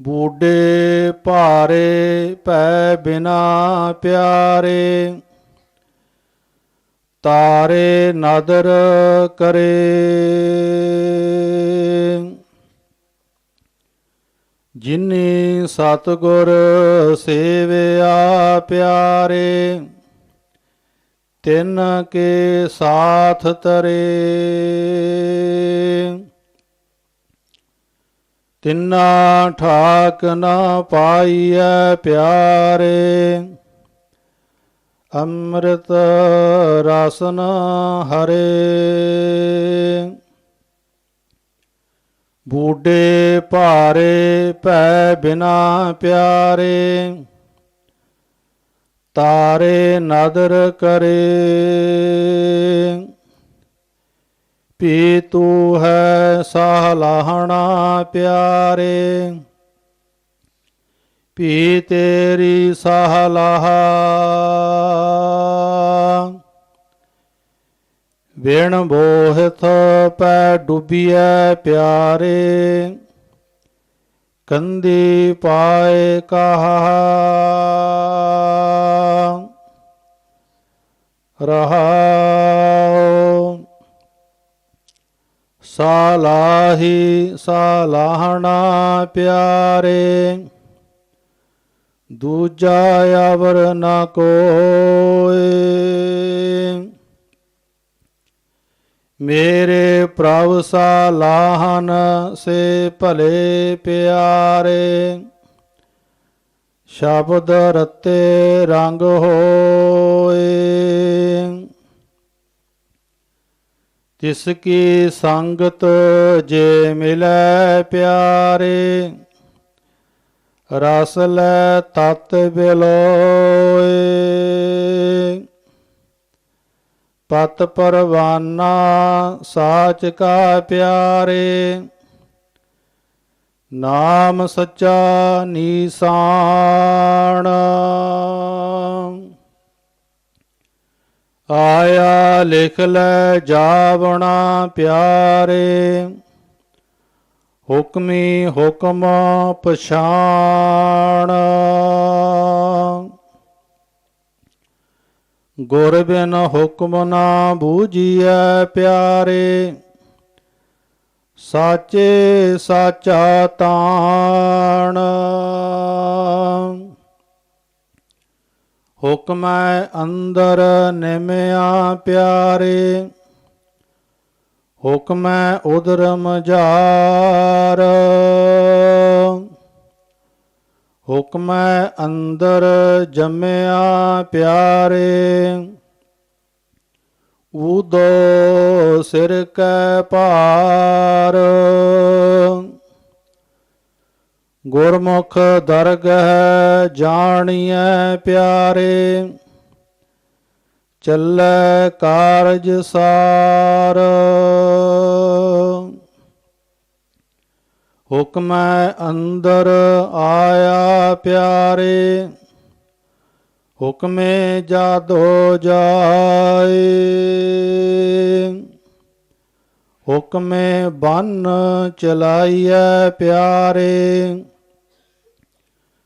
ਬੂਡੇ ਭਾਰੇ ਪੈ ਬਿਨਾ ਪਿਆਰੇ, ਤਾਰੇ ਨਦਰ ਕਰੇ। ਜਿਨੀ ਸਤਗੁਰ ਸੇਵਿਆ ਪਿਆਰੇ, ਤਿੰਨ ਕੇ ਸਾਥ ਤਰੇ। ਤਿੰਨਾ ਠਾਕ ਨਾ ਪਾਈਐ ਪਿਆਰੇ, ਅੰਮ੍ਰਿਤ ਰਸਨ ਹਰੇ। ਬੂਡੇ ਭਾਰੇ ਪੈ ਬਿਨਾ ਪਿਆਰੇ, ਤਾਰੇ ਨਦਰ ਕਰੇ। ਪੀ ਤੂ ਹੈ ਸਾਹ ਲਾਹਣਾ ਪਿਆਰੇ। ਪੀ ਤੇਰੀ ਸਾਲਾਹਾ ਵਿਣ ਬੋਹਿਤ ਪੈ ਡੁੱਬੀਐ ਪਿਆਰੇ। ਕੰਦੀ ਪਾਏ ਕਹਾ। ਰਹਾਉ ਸਾਲਾਹੀ ਸਾਲਾਹਣਾ ਪਿਆਰੇ, ਦੂਜਾ ਅਵਰ ਨ ਕੋਏ। ਮੇਰੇ ਪ੍ਰਭ ਸਾਲਾਹਨ ਸੇ ਭਲੇ ਪਿਆਰੇ, ਸ਼ਬਦ ਰਤੇ ਰੰਗ ਹੋਏ। ਤਿਸ ਕੀ ਸੰਗਤ ਜੇ ਮਿਲੈ ਪਿਆਰੇ, ਰਸ ਲੈ ਤਤ ਬਿਲੋਏ। ਪਤ ਪਰਵਾਨਾ ਸਾਚ ਕਾ ਪਿਆਰੇ, ਨਾਮ ਸੱਚਾ ਨੀਸਾਨ। ਆਇਆ ਲਿਖ ਲੈ ਜਾਵਣਾ ਪਿਆਰੇ, ਹੁਕਮੀ ਹੁਕਮ ਪਛਾਣ। ਗੁਰ ਬਿਨ ਹੁਕਮ ਨਾ ਬੂਝੀਐ ਪਿਆਰੇ, ਸਾਚੇ ਸਾਚਾ ਤਾਣ। ਹੁਕਮੈ ਅੰਦਰ ਨਿਮਿਆ ਪਿਆਰੇ, ਹੁਕਮੈ ਉਦਰ ਮਝਾਰ ਹੁਕਮੈ ਅੰਦਰ ਜਮਿਆ ਪਿਆਰੇ ਉਦੋ ਸਿਰ ਕੈ ਭਾਰ। ਗੁਰਮੁਖ ਦਰਗਹ ਜਾਣੀਐ ਪਿਆਰੇ, ਚੱਲੈ ਕਾਰਜ ਸਾਰ। ਹੁਕਮੈ ਅੰਦਰ ਆਇਆ ਪਿਆਰੇ, ਹੁਕਮੇ ਜਾਦੋ ਜਾਏ। ਹੁਕਮੇ ਬੰਨ ਚਲਾਈਐ ਪਿਆਰੇ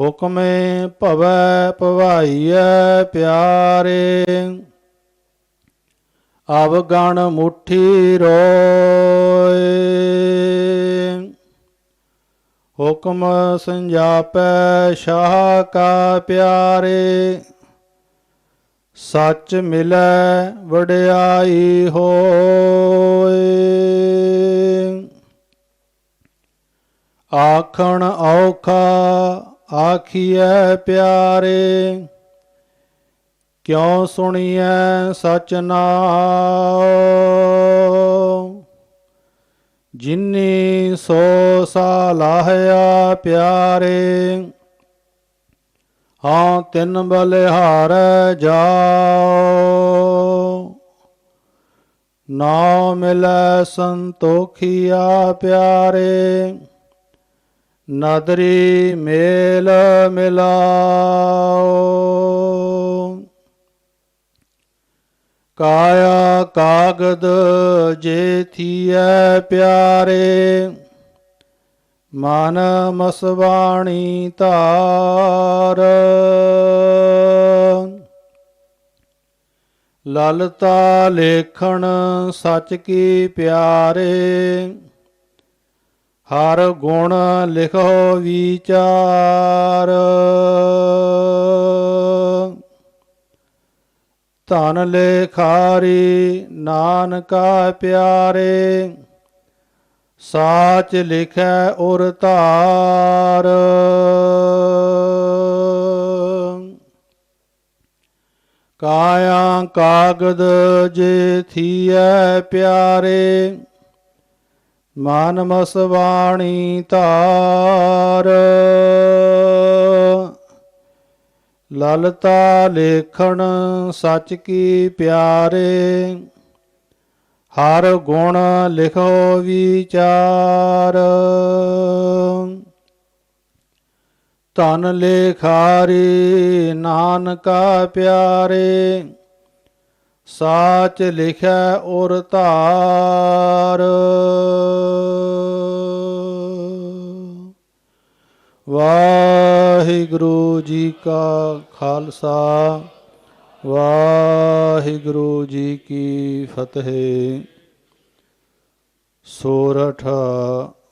ਹੁਕਮੇ ਭਵੈ ਭਵਾਈਐ ਪਿਆਰੇ। ਅਵਗਣ ਮੁਠੀ ਰੋਏ। ਹੁਕਮ ਸੰਜਾਪੈ ਸ਼ਾਹ ਕਾ ਪਿਆਰੇ। ਸੱਚ ਮਿਲੈ ਵਡਿਆਈ ਹੋਏ। ਆਖਣ ਔਖਾ ਆਖੀਐ ਪਿਆਰੇ, ਕਿਉ ਸੁਣੀਐ ਸਚ ਨਾਮ ਜਿਨੀ ਸੋ ਸਾਲਾਹਿਆ ਪਿਆਰੇ, ਹਾਂ ਤਿੰਨ ਬਲਿਹਾਰ ਜਾਓ ਨਾ ਮਿਲੈ ਸੰਤੋਖੀਆ ਪਿਆਰੇ ਨਦਰੀ ਮੇਲ ਮਿਲਾਓ। ਕਾਇਆ ਕਾਗਦ ਜੇਥੀਐ ਪਿਆਰੇ, ਮਨ ਮਸਵਾਣੀ ਧਾਰ। ਲਲਤਾ ਲੇਖਣ ਸਚ ਕੀ ਪਿਆਰੇ ਹਰ ਗੁਣ ਲਿਖੋ ਵਿਚਾਰ। ਧਨ ਲੇਖਾਰੀ ਨਾਨਕਾ ਪਿਆਰੇ, ਸਾਚ ਲਿਖੈ ਉਰ ਧਾਰ। ਕਾਇਆ ਕਾਗਦ ਜੇ ਥੀਐ ਪਿਆਰੇ ਮਨ ਮਸਵਾਣੀ ਧਾਰ। ਲਲਤਾ ਲੇਖਣ ਸਚ ਕੀ ਪਿਆਰੇ। ਹਰ ਗੁਣ ਲਿਖੋ ਵਿਚਾਰ। ਧਨ ਲੇਖਾਰੀ ਨਾਨਕਾ ਪਿਆਰੇ। ਸਾਚ ਲਿਖੈ ਉਰ ਧਾਰ। ਵਾਹਿਗੁਰੂ ਜੀ ਕਾ ਖਾਲਸਾ, ਵਾਹਿਗੁਰੂ ਜੀ ਕੀ ਫਤਿਹ। ਸੋਰਠ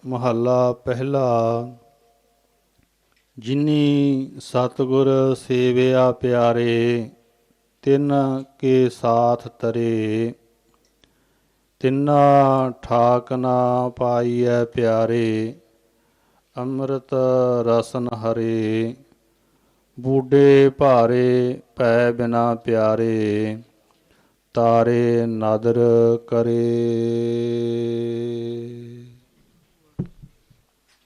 ਮਹੱਲਾ ਪਹਿਲਾ। ਜਿਨੀ ਸਤਗੁਰ ਸੇਵਿਆ ਪਿਆਰੇ ਤਿੰਨ ਕੇ ਸਾਥ ਤਰੇ, ਤਿੰਨਾ ਠਾਕ ਨਾ ਪਾਈਐ ਪਿਆਰੇ, ਅੰਮ੍ਰਿਤ ਰਸਨ ਹਰੇ ਬੂਡੇ ਭਾਰੇ ਪੈ ਬਿਨਾ ਪਿਆਰੇ, ਤਾਰੇ ਨਾਦਰ ਕਰੇ।